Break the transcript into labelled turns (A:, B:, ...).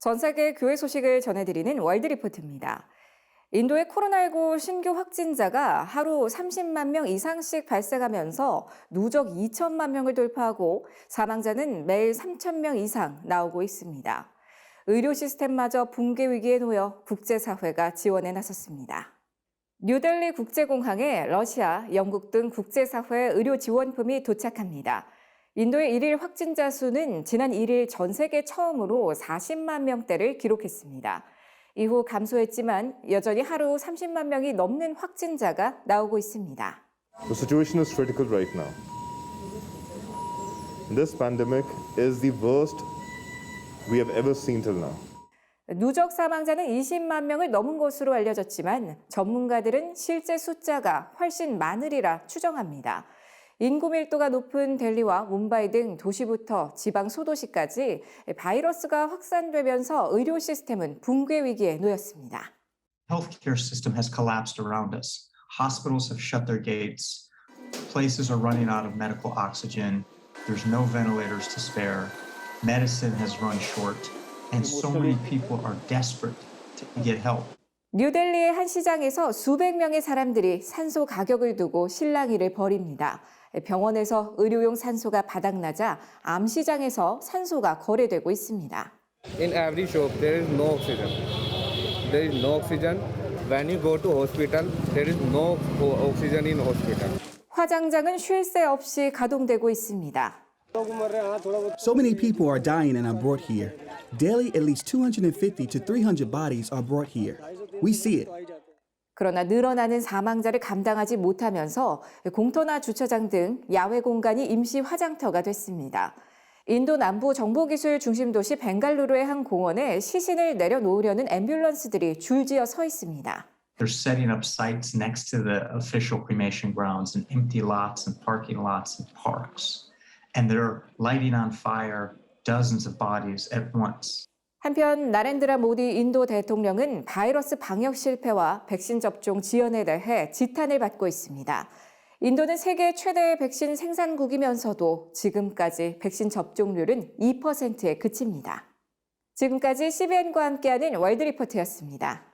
A: 전 세계 교회 소식을 전해드리는 월드리포트입니다. 인도의 코로나19 신규 확진자가 하루 30만 명 이상씩 발생하면서 누적 2천만 명을 돌파하고 사망자는 매일 3천 명 이상 나오고 있습니다. 의료 시스템마저 붕괴 위기에 놓여 국제사회가 지원에 나섰습니다. 뉴델리 국제공항에 러시아, 영국 등 국제사회 의료 지원품이 도착합니다. 인도의 일일 확진자 수는 지난 1일 전 세계 처음으로 40만 명대를 기록했습니다. 이후 감소했지만 여전히 하루 30만 명이 넘는 확진자가 나오고 있습니다.
B: The situation is critical right now. This pandemic is the worst we have ever seen till now.
A: 누적 사망자는 20만 명을 넘은 것으로 알려졌지만 전문가들은 실제 숫자가 훨씬 많으리라 추정합니다. 인구 밀도가 높은 델리와 뭄바이 등 도시부터 지방 소도시까지 바이러스가 확산되면서 의료 시스템은 붕괴 위기에 놓였습니다.
C: healthcare system has collapsed around us. Hospitals have shut their gates. Places are running out of medical oxygen. There's no ventilators to spare. Medicine has run short. And so many people are desperate to get help.
A: 뉴델리의 한 시장에서 수백 명의 사람들이 산소 가격을 두고 실랑이를 벌입니다. 병원에서 의료용 산소가 바닥나자 암 시장에서 산소가 거래되고 있습니다.
D: In every shop, there is no oxygen. There is no oxygen. When you go to hospital, there is no oxygen in hospital.
A: 화장장은 쉴 새 없이 가동되고 있습니다.
E: So many people are dying and are brought here. Daily, at least 250 to 300 bodies are brought here. We see it.
A: 그러나 늘어나는 사망자를 감당하지 못하면서 공터나 주차장 등 야외 공간이 임시 화장터가 됐습니다. 인도 남부 정보기술 중심 도시 벵갈루루의 한 공원에 시신을 내려놓으려는 앰뷸런스들이 줄지어 서 있습니다.
C: They're setting up sites next to the official cremation grounds and empty lots and parking lots and parks. And they're lighting on fire dozens of bodies at once.
A: 한편 나렌드라 모디 인도 대통령은 바이러스 방역 실패와 백신 접종 지연에 대해 지탄을 받고 있습니다. 인도는 세계 최대의 백신 생산국이면서도 지금까지 백신 접종률은 2%에 그칩니다. 지금까지 CBN과 함께하는 월드리포트였습니다.